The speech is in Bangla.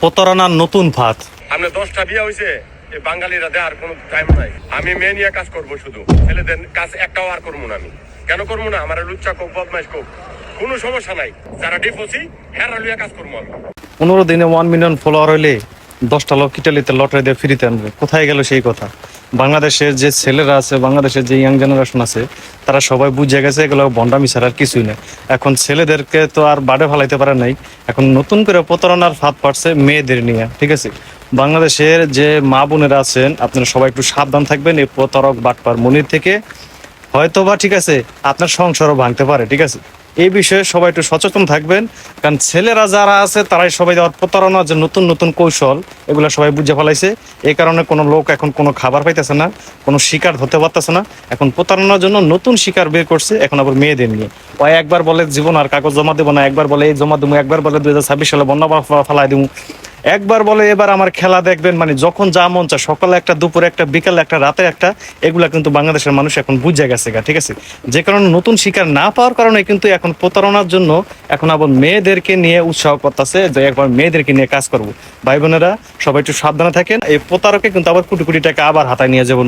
প্রতারণার নতুন ফাঁদ। আমরা দশটা বিয়ে হয়েছে এই বাঙালিরা দেওয়ার কোনো টাইম নাই। আমি মেয়ে নিয়ে কাজ করব শুধু। ছেলেদের কাজ একটাও আর করব না আমি। কেন করব না? আমার লুচ্চা কোক বদমাইশ কোক কোনো সমস্যা নাই। যারা ডিপোসি হ্যাঁ লুয়া কাজ করব আমি। পনেরো দিনে ওয়ান মিলিয়ন ফলোয়ার হইলে দশটা লোক ইটালিতে লটারি দিয়ে ফ্রিতে আনবে। কোথায় গেল সেই কথা? বাংলাদেশের যে ছেলেরা আছে, বাংলাদেশের যে ইয়াং জেনারেশন আছে, তারা সবাই বুঝে গেছে এগুলো বন্ডামি ছাড়া আর কিছুই না। এখন ছেলেদেরকে তো আর বাড়ে ফালাইতে পারে নাই। এখন নতুন করে প্রতারণার ফাঁদ পাড়ছে মেয়েদের নিয়ে, ঠিক আছে? বাংলাদেশের যে মা বোনেরা আছেন, আপনারা সবাই একটু সাবধান থাকবেন এই প্রতারক বাটপার মনির থেকে। হয়তো বা ঠিক আছে, আপনার সংসারও ভাঙতে পারে, ঠিক আছে? এই বিষয়ে সবাই একটু সচেতন থাকবেন। কারণ ছেলেরা যারা আছে, তারাই সবাই দেওয়ার প্রতারণার যে নতুন নতুন কৌশল, এগুলো সবাই বুঝে ফেলাইছে। এই কারণে কোনো লোক এখন কোনো খাবার পাইতেছে না, কোনো শিকার ধরতে পারতেছে না। এখন প্রতারণার জন্য নতুন শিকার বের করছে এখন আবার মেয়েদের নিয়ে। ও একবার বলে, জীবন আর কাগজ জমা দেবো না। একবার বলে, এই জমা দেবো। একবার বলে দু হাজার ছাব্বিশ সালে বন্যা ফেলাই দেবো। একবার বলে, এবার আমার খেলা দেখবেন। মানে যখন যা মন চায়, সকালে একটা, দুপুরে একটা, বিকালে একটা, রাতে একটা, এগুলা কিন্তু বাংলাদেশের মানুষ এখন বুঝে গেছে গা, ঠিক আছে? যে কারণে নতুন শিকার না পাওয়ার কারণে কিন্তু এখন প্রতারণার জন্য এখন আবার মেয়েদেরকে নিয়ে উৎসাহ করতেছে যে একবার মেয়েদেরকে নিয়ে কাজ করব। ভাই বোনেরা, সবাই একটু সাবধানে থাকেন। এই প্রতারকে কিন্তু আবার কোটি কোটি টাকা আবার হাতায় নিয়ে যাব।